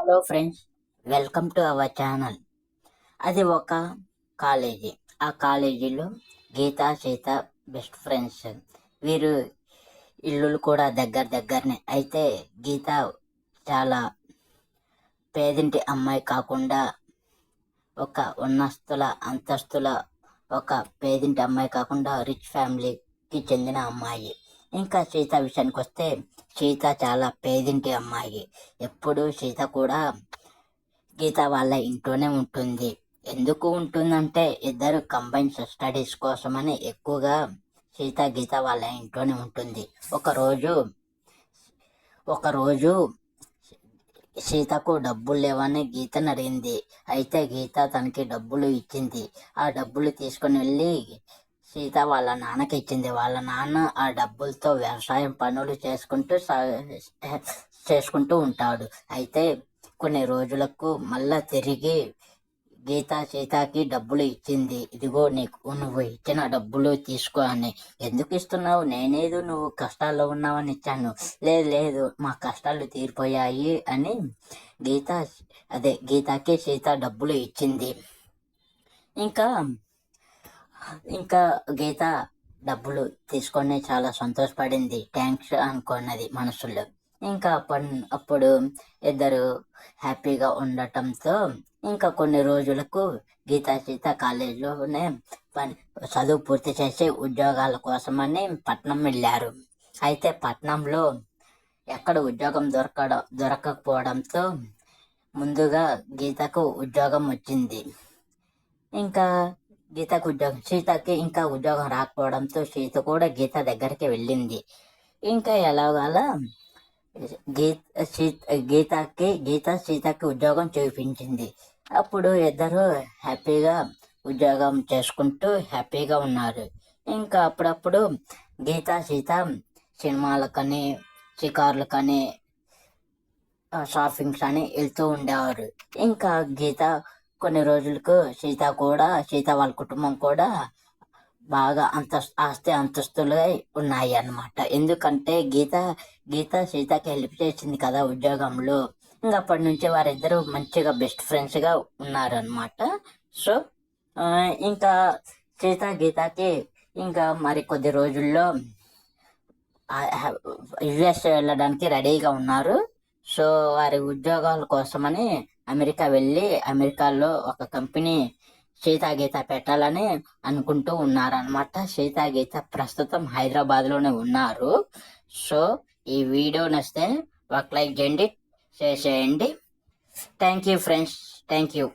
Hello friends welcome to our channel. అది ఒక college. ఆ కాలేజీలో గీత సీత బెస్ట్ ఫ్రెండ్స్. వీరు ఇల్లులు కూడా దగ్గర దగ్గరనే. అయితే గీత చాలా పేదింటి అమ్మాయి కాకుండా ఒక ఉన్నస్తుల అంతస్తుల ఒక పేదింటి అమ్మాయి కాకుండా రిచ్ ఫ్యామిలీకి చెందిన అమ్మాయి. ఇంకా సీత విషయానికి వస్తే సీత చాలా పేదింటి అమ్మాయి. ఎప్పుడు సీత కూడా గీత వాళ్ళ ఇంట్లోనే ఉంటుంది. ఎందుకు ఉంటుందంటే ఇద్దరు కంబైన్ స్టడీస్ కోసమని ఎక్కువగా సీత గీత వాళ్ళ ఇంట్లోనే ఉంటుంది. ఒకరోజు ఒకరోజు సీతకు డబ్బులు లేవని గీతను అడిగింది. అయితే గీత తనకి డబ్బులు ఇచ్చింది. ఆ డబ్బులు తీసుకొని వెళ్ళి సీత వాళ్ళ నాన్నకి ఇచ్చింది. వాళ్ళ నాన్న ఆ డబ్బులతో వ్యవసాయం పనులు చేసుకుంటూ చేసుకుంటూ ఉంటాడు. అయితే కొన్ని రోజులకు మళ్ళా తిరిగి గీత సీతకి డబ్బులు ఇచ్చింది. ఇదిగో నీకు నువ్వు ఇచ్చిన డబ్బులు తీసుకో అని. ఎందుకు ఇస్తున్నావు? నేనేదో నువ్వు కష్టాల్లో ఉన్నావని ఇచ్చాను. లేదు లేదు మా కష్టాలు తీరిపోయాయి అని గీత అదే గీతకి సీత డబ్బులు ఇచ్చింది. ఇంకా ఇంకా గీత డబ్బులు తీసుకొని చాలా సంతోషపడింది. థ్యాంక్స్ అనుకున్నది మనసులో. ఇంకా అప్పటి అప్పుడు ఇద్దరు హ్యాపీగా ఉండటంతో ఇంకా కొన్ని రోజులకు గీతా సీత కాలేజీలోనే పని చదువు పూర్తి చేసి ఉద్యోగాల కోసమని పట్నం వెళ్ళారు. అయితే పట్నంలో ఎక్కడ ఉద్యోగం దొరకడం దొరకకపోవడంతో ముందుగా గీతకు ఉద్యోగం వచ్చింది. ఇంకా గీతకు ఉద్యోగం సీతకి ఇంకా ఉద్యోగం రాకపోవడంతో సీత కూడా గీత దగ్గరికి వెళ్ళింది. ఇంకా ఎలాగల గీత సీత గీతకి గీత సీతకి ఉద్యోగం చూపించింది. అప్పుడు ఇద్దరు హ్యాపీగా ఉద్యోగం చేసుకుంటూ హ్యాపీగా ఉన్నారు. ఇంకా అప్పుడప్పుడు గీత సీత సినిమాలకని షికార్లకని షాపింగ్స్ అని వెళ్తూ ఉండేవారు. ఇంకా గీత కొన్ని రోజులకు సీత కూడా సీత వాళ్ళ కుటుంబం కూడా బాగా అంత ఆస్తి అంతస్తులు ఉన్నాయి అన్నమాట. ఎందుకంటే గీత గీత సీతకి హెల్ప్ చేసింది కదా ఉద్యోగంలో. ఇంకా అప్పటి నుంచి వారిద్దరూ మంచిగా బెస్ట్ ఫ్రెండ్స్గా ఉన్నారనమాట సో ఇంకా సీత గీతకి ఇంకా మరి కొద్ది రోజుల్లో యుఎస్ వెళ్ళడానికి రెడీగా ఉన్నారు. సో వారి ఉద్యోగాల కోసమని అమెరికా వెళ్ళి అమెరికాలో ఒక కంపెనీ సీతాగీత పెట్టాలని అనుకుంటూ ఉన్నారనమాట సీతాగీత ప్రస్తుతం హైదరాబాద్లోనే ఉన్నారు. సో ఈ వీడియో నచ్చితే ఒక లైక్ చేయండి షేర్ చేయండి. Thank you friends. Thank you.